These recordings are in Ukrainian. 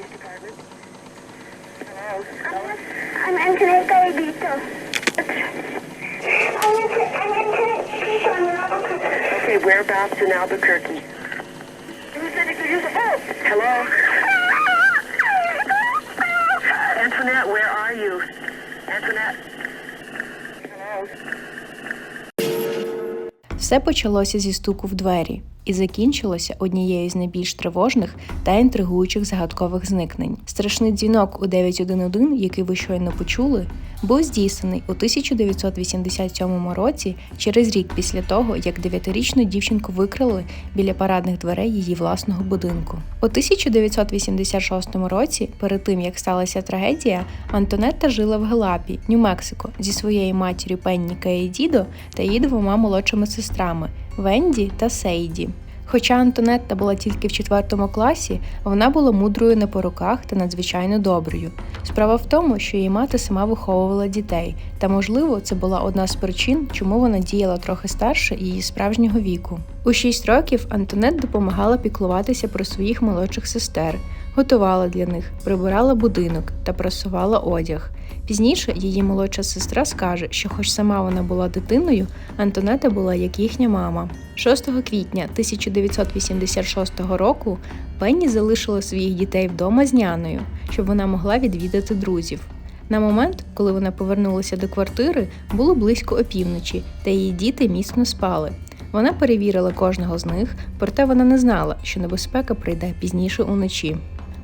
Antoinette I'm Antoinette in Albuquerque. Okay, whereabouts in Albuquerque? Who said it could use a boat? Hello? Antoinette, where are you? Antoinette? Hello? Все почалося зі стуку в двері і закінчилося однією з найбільш тривожних та інтригуючих загадкових зникнень. Страшний дзвінок у 911, який ви щойно почули, був здійснений у 1987 році, через рік після того, як дев'ятирічну дівчинку викрали біля парадних дверей її власного будинку. У 1986 році, перед тим як сталася трагедія, Антонетта жила в Гелапі, Нью-Мексико, зі своєю матір'ю Пенні Каєдідо та її двома молодшими сестрами Венді та Сейді. Хоча Антонетта була тільки в четвертому класі, вона була мудрою не по руках та надзвичайно доброю. Справа в тому, що її мати сама виховувала дітей, та можливо це була одна з причин, чому вона діяла трохи старше її справжнього віку. У 6 років Антонет допомагала піклуватися про своїх молодших сестер, готувала для них, прибирала будинок та прасувала одяг. Пізніше її молодша сестра скаже, що, хоч сама вона була дитиною, Антонета була як їхня мама. 6 квітня 1986 року Пенні залишила своїх дітей вдома з няною, щоб вона могла відвідати друзів. На момент, коли вона повернулася до квартири, було близько опівночі, та її діти міцно спали. Вона перевірила кожного з них, проте вона не знала, що небезпека прийде пізніше уночі.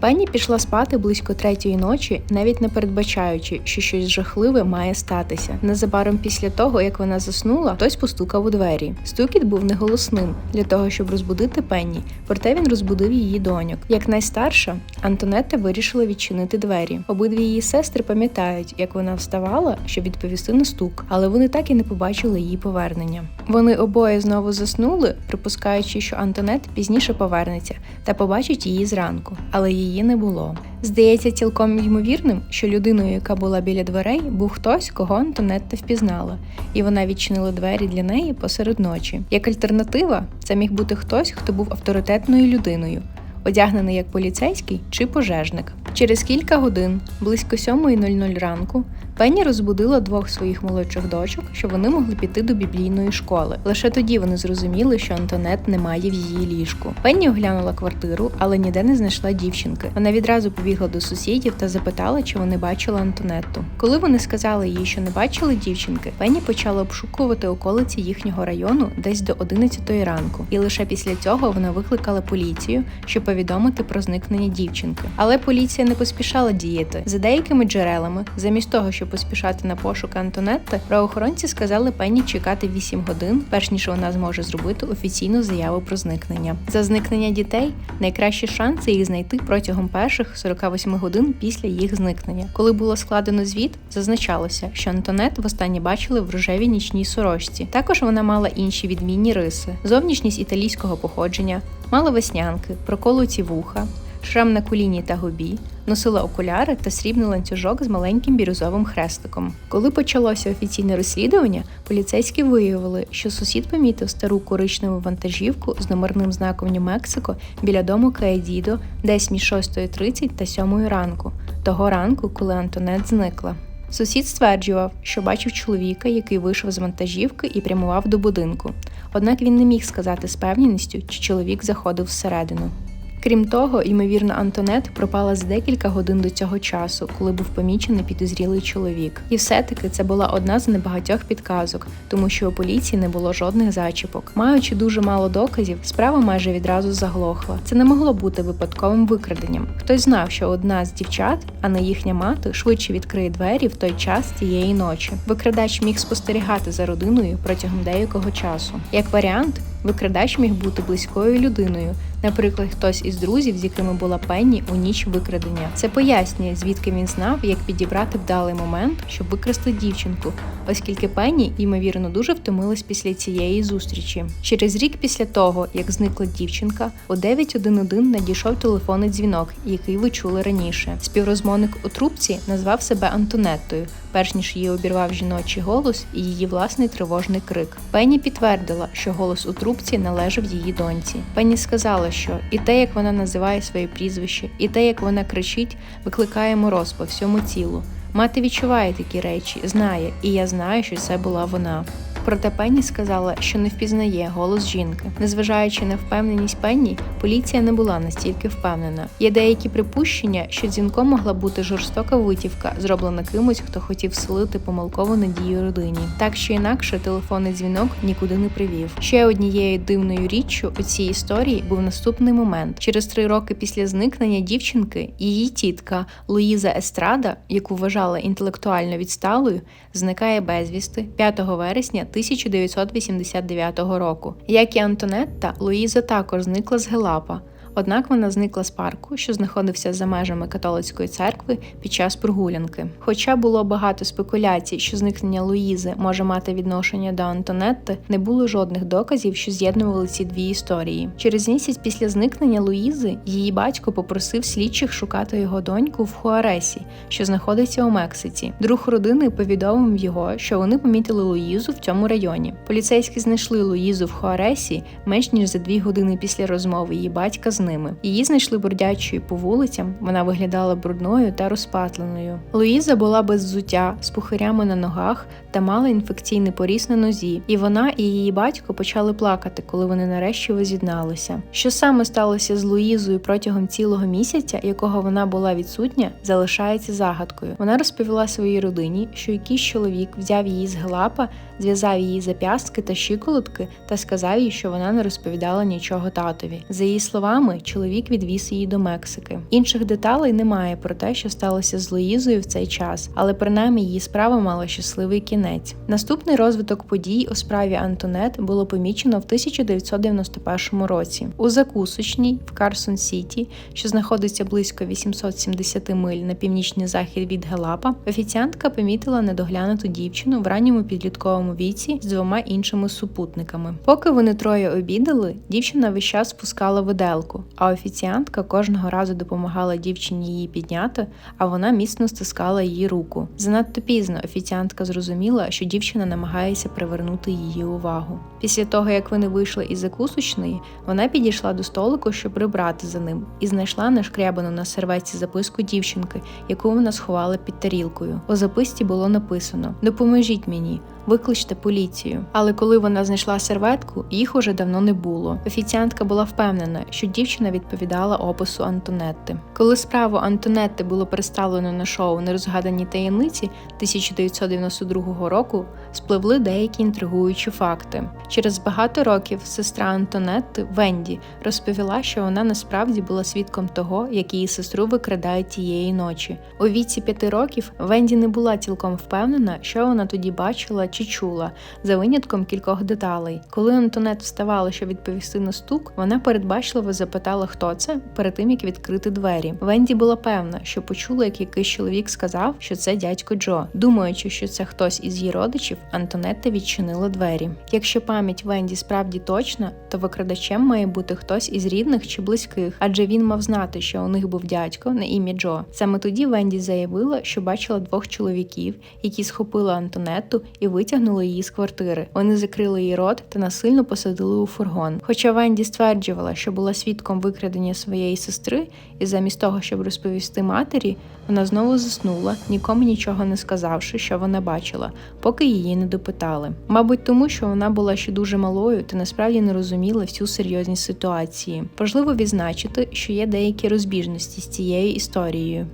Пенні пішла спати близько третьої ночі, навіть не передбачаючи, що щось жахливе має статися. Незабаром після того, як вона заснула, хтось постукав у двері. Стукіт був неголосним для того, щоб розбудити Пенні, проте він розбудив її доньок. Як найстарша, Антонетта вирішила відчинити двері. Обидві її сестри пам'ятають, як вона вставала, щоб відповісти на стук, але вони так і не побачили її повернення. Вони обоє знову заснули, припускаючи, що Антонет пізніше повернеться та побачить її зранку, але її не було. Здається цілком ймовірним, що людиною, яка була біля дверей, був хтось, кого Антонетта впізнала, і вона відчинила двері для неї посеред ночі. Як альтернатива, це міг бути хтось, хто був авторитетною людиною, одягнений як поліцейський чи пожежник. Через кілька годин, близько 7.00 ранку, Пенні розбудила двох своїх молодших дочок, щоб вони могли піти до біблійної школи. Лише тоді вони зрозуміли, що Антонет немає в її ліжку. Пенні оглянула квартиру, але ніде не знайшла дівчинки. Вона відразу побігла до сусідів та запитала, чи вони бачили Антонетту. Коли вони сказали їй, що не бачили дівчинки, Пенні почала обшукувати околиці їхнього району десь до 11 ранку, і лише після цього вона викликала поліцію, щоб повідомити про зникнення дівчинки. Але поліція не поспішала діяти. За деякими джерелами, замість того, щоб поспішати на пошук Антонетти, правоохоронці сказали Пенні чекати 8 годин, перш ніж вона зможе зробити офіційну заяву про зникнення. За зникнення дітей найкращі шанси їх знайти протягом перших 48 годин після їх зникнення. Коли було складено звіт, зазначалося, що Антонет востаннє бачили в рожевій нічній сорочці. Також вона мала інші відмінні риси: зовнішність італійського походження, мала веснянки, проколоті вуха. Шрам на коліні та губі, носила окуляри та срібний ланцюжок з маленьким бірюзовим хрестиком. Коли почалося офіційне розслідування, поліцейські виявили, що сусід помітив стару коричневу вантажівку з номерним знаком Нью-Мексико біля дому Каедідо десь між 6.30 та 7 ранку, того ранку, коли Антонет зникла. Сусід стверджував, що бачив чоловіка, який вийшов з вантажівки і прямував до будинку. Однак він не міг сказати з певністю, чи чоловік заходив всередину. Крім того, ймовірно, Антонет пропала за декілька годин до цього часу, коли був помічений підозрілий чоловік. І все-таки це була одна з небагатьох підказок, тому що у поліції не було жодних зачіпок. Маючи дуже мало доказів, справа майже відразу заглохла. Це не могло бути випадковим викраденням. Хтось знав, що одна з дівчат, а не їхня мати, швидше відкриє двері в той час цієї ночі. Викрадач міг спостерігати за родиною протягом деякого часу. Як варіант, викрадач міг бути близькою людиною, наприклад, хтось із друзів, з якими була Пенні у ніч викрадення. Це пояснює, звідки він знав, як підібрати вдалий момент, щоб викрасти дівчинку, оскільки Пенні, ймовірно, дуже втомилась після цієї зустрічі. Через рік після того, як зникла дівчинка, у 911 надійшов телефонний дзвінок, який ви чули раніше. Співрозмовник у трубці назвав себе Антонеттою, перш ніж її обірвав жіночий голос і її власний тривожний крик. Пенні підтвердила, що голос у трубці належав її доньці. Пенні сказала, що і те, як вона називає своє прізвище, і те, як вона кричить, викликає мороз по всьому тілу. Мати відчуває такі речі, знає, і я знаю, що це була вона. Проте Пенні сказала, що не впізнає голос жінки. Незважаючи на впевненість Пенні, поліція не була настільки впевнена. Є деякі припущення, що дзвінком могла бути жорстока витівка, зроблена кимось, хто хотів вселити помилкову надію родині. Так чи інакше, телефонний дзвінок нікуди не привів. Ще однією дивною річчю у цій історії був наступний момент. Через три роки після зникнення дівчинки її тітка Луїза Естрада, яку вважала інтелектуально відсталою, зникає безвісти 5 вересня 1989 року. Як і Антонетта, Луїза також зникла з Гелапа. Однак вона зникла з парку, що знаходився за межами католицької церкви під час прогулянки. Хоча було багато спекуляцій, що зникнення Луїзи може мати відношення до Антонетти, не було жодних доказів, що з'єднували ці дві історії. Через місяць після зникнення Луїзи її батько попросив слідчих шукати його доньку в Хуаресі, що знаходиться у Мексиці. Друг родини повідомив його, що вони помітили Луїзу в цьому районі. Поліцейські знайшли Луїзу в Хуаресі менш ніж за дві години після розмови її батька з ними. Її знайшли бродячою по вулицям. Вона виглядала брудною та розпатленою. Луїза була без взуття, з пухирями на ногах та мала інфекційний поріз на нозі. І вона і її батько почали плакати, коли вони нарешті воз'єдналися. Що саме сталося з Луїзою протягом цілого місяця, якого вона була відсутня, залишається загадкою. Вона розповіла своїй родині, що якийсь чоловік взяв її з гелапа, зв'язав її зап'ястки та щиколотки та сказав їй, що вона не розповідала нічого татові. За її словами, чоловік відвіз її до Мексики. Інших деталей немає про те, що сталося з Луїзою в цей час, але принаймні її справа мала щасливий кінець. Наступний розвиток подій у справі Антонет було помічено в 1991 році. У закусочній в Карсон Сіті, що знаходиться близько 870 миль на північний захід від Гелапа, офіціантка помітила недоглянуту дівчину в ранньому підлітковому віці з двома іншими супутниками. Поки вони троє обідали, дівчина весь час спускала виделку, а офіціантка кожного разу допомагала дівчині її підняти, а вона міцно стискала її руку. Занадто пізно офіціантка зрозуміла, що дівчина намагається привернути її увагу. Після того, як вони вийшли із закусочної, вона підійшла до столику, щоб прибрати за ним, і знайшла нашкрябану на серветці записку дівчинки, яку вона сховала під тарілкою. У записці було написано: Допоможіть мені. Викличте поліцію. Але коли вона знайшла серветку, їх уже давно не було. Офіціантка була впевнена, що дівчина відповідала опису Антонетти. Коли справу Антонетти було представлено на шоу Нерозгадані таємниці 1992 року, спливли деякі інтригуючі факти. Через багато років сестра Антонетти Венді розповіла, що вона насправді була свідком того, як її сестру викрадають тієї ночі. У віці п'яти років Венді не була цілком впевнена, що вона тоді бачила чи чула, за винятком кількох деталей. Коли Антонет вставала, щоб відповісти на стук, вона передбачливо запитала, хто це, перед тим як відкрити двері. Венді була певна, що почула, як якийсь чоловік сказав, що це дядько Джо. Думаючи, що це хтось із її родичів, Антонетта відчинила двері. Якщо пам'ять Венді справді точна, то викрадачем має бути хтось із рідних чи близьких, адже він мав знати, що у них був дядько на ім'я Джо. Саме тоді Венді заявила, що бачила двох чоловіків, які схопили Антонетту і витягнули її з квартири. Вони закрили її рот та насильно посадили у фургон. Хоча Венді стверджувала, що була свідком викрадення своєї сестри, і замість того, щоб розповісти матері, вона знову заснула, нікому нічого не сказавши, що вона бачила, поки її не допитали. Мабуть, тому що вона була ще дуже малою та насправді не розуміла всю серйозність ситуації. Важливо відзначити, що є деякі розбіжності з цією історією.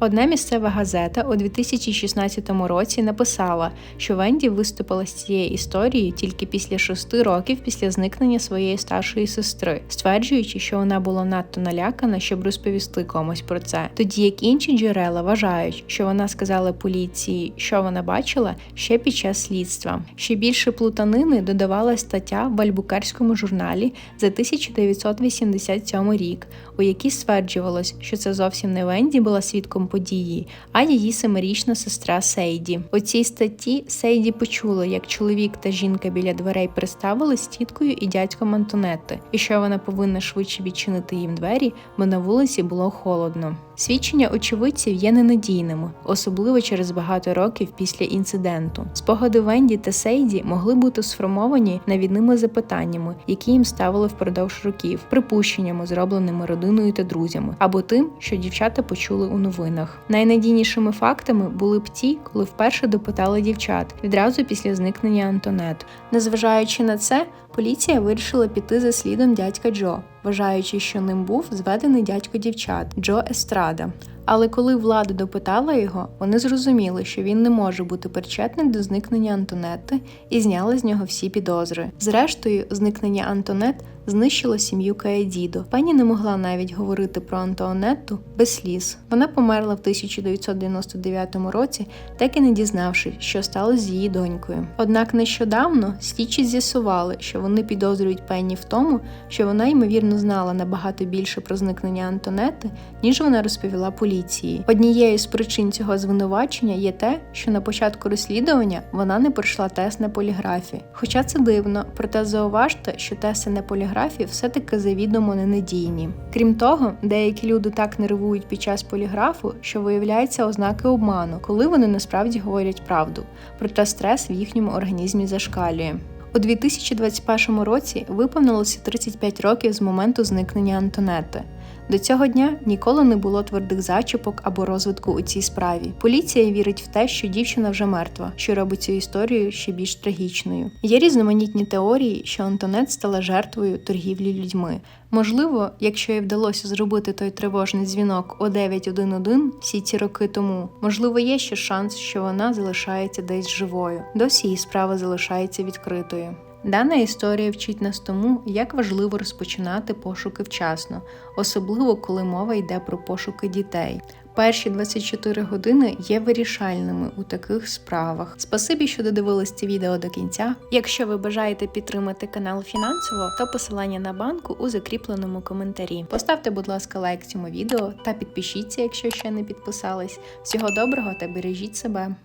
Одна місцева газета у 2016 році написала, що Венді виступила з цієї історії тільки після шести років після зникнення своєї старшої сестри, стверджуючи, що вона була надто налякана, щоб розповісти комусь про це. Тоді як інші джерела вважають, що вона сказала поліції, що вона бачила ще під час слідства. Ще більше плутанини додавала стаття в Альбукерському журналі за 1987 рік, у якій стверджувалось, що це зовсім не Венді була свідком події, а її семирічна сестра Сейді. У цій статті Сейді почула, як чоловік та жінка біля дверей приставили з тіткою і дядьком Антонетти, і що вона повинна швидше відчинити їм двері, бо на вулиці було холодно. Свідчення очевидців є ненадійними, особливо через багато років після інциденту. Спогади Венді та Сейді могли бути сформовані навідними запитаннями, які їм ставили впродовж років, припущеннями, зробленими родиною та друзями, або тим, що дівчата почули у новинах. Найнадійнішими фактами були б ті, коли вперше допитали дівчат відразу після зникнення Антонет. Незважаючи на це, поліція вирішила піти за слідом дядька Джо, вважаючи, що ним був зведений дядько дівчат Джо Естрада. Але коли влада допитала його, вони зрозуміли, що він не може бути причетний до зникнення Антонети і зняли з нього всі підозри. Зрештою, зникнення Антонет знищило сім'ю Каедідо. Пані не могла навіть говорити про Антуанетту без сліз. Вона померла в 1999 році, так і не дізнавшись, що сталося з її донькою. Однак нещодавно слідчі з'ясували, що вони підозрюють Пенні в тому, що вона ймовірно знала набагато більше про зникнення Антонети, ніж вона розповіла поліції. Однією з причин цього звинувачення є те, що на початку розслідування вона не пройшла тест на поліграфі. Хоча це дивно, проте зауважте, що тести на поліграфі все-таки завідомо ненадійні. Крім того, деякі люди так нервують під час поліграфу, що виявляються ознаки обману, коли вони насправді говорять правду, проте стрес в їхньому організмі зашкалює. У 2021 році виповнилося 35 років з моменту зникнення Антонети. До цього дня ніколи не було твердих зачіпок або розвитку у цій справі. Поліція вірить в те, що дівчина вже мертва, що робить цю історію ще більш трагічною. Є різноманітні теорії, що Антонет стала жертвою торгівлі людьми. Можливо, якщо їй вдалося зробити той тривожний дзвінок о 911 всі ці роки тому, можливо, є ще шанс, що вона залишається десь живою. Досі її справа залишається відкритою. Дана історія вчить нас тому, як важливо розпочинати пошуки вчасно, особливо коли мова йде про пошуки дітей. Перші 24 години є вирішальними у таких справах. Спасибі, що додивились це відео до кінця. Якщо ви бажаєте підтримати канал фінансово, то посилання на банку у закріпленому коментарі. Поставте, будь ласка, лайк цьому відео та підпишіться, якщо ще не підписались. Всього доброго та бережіть себе.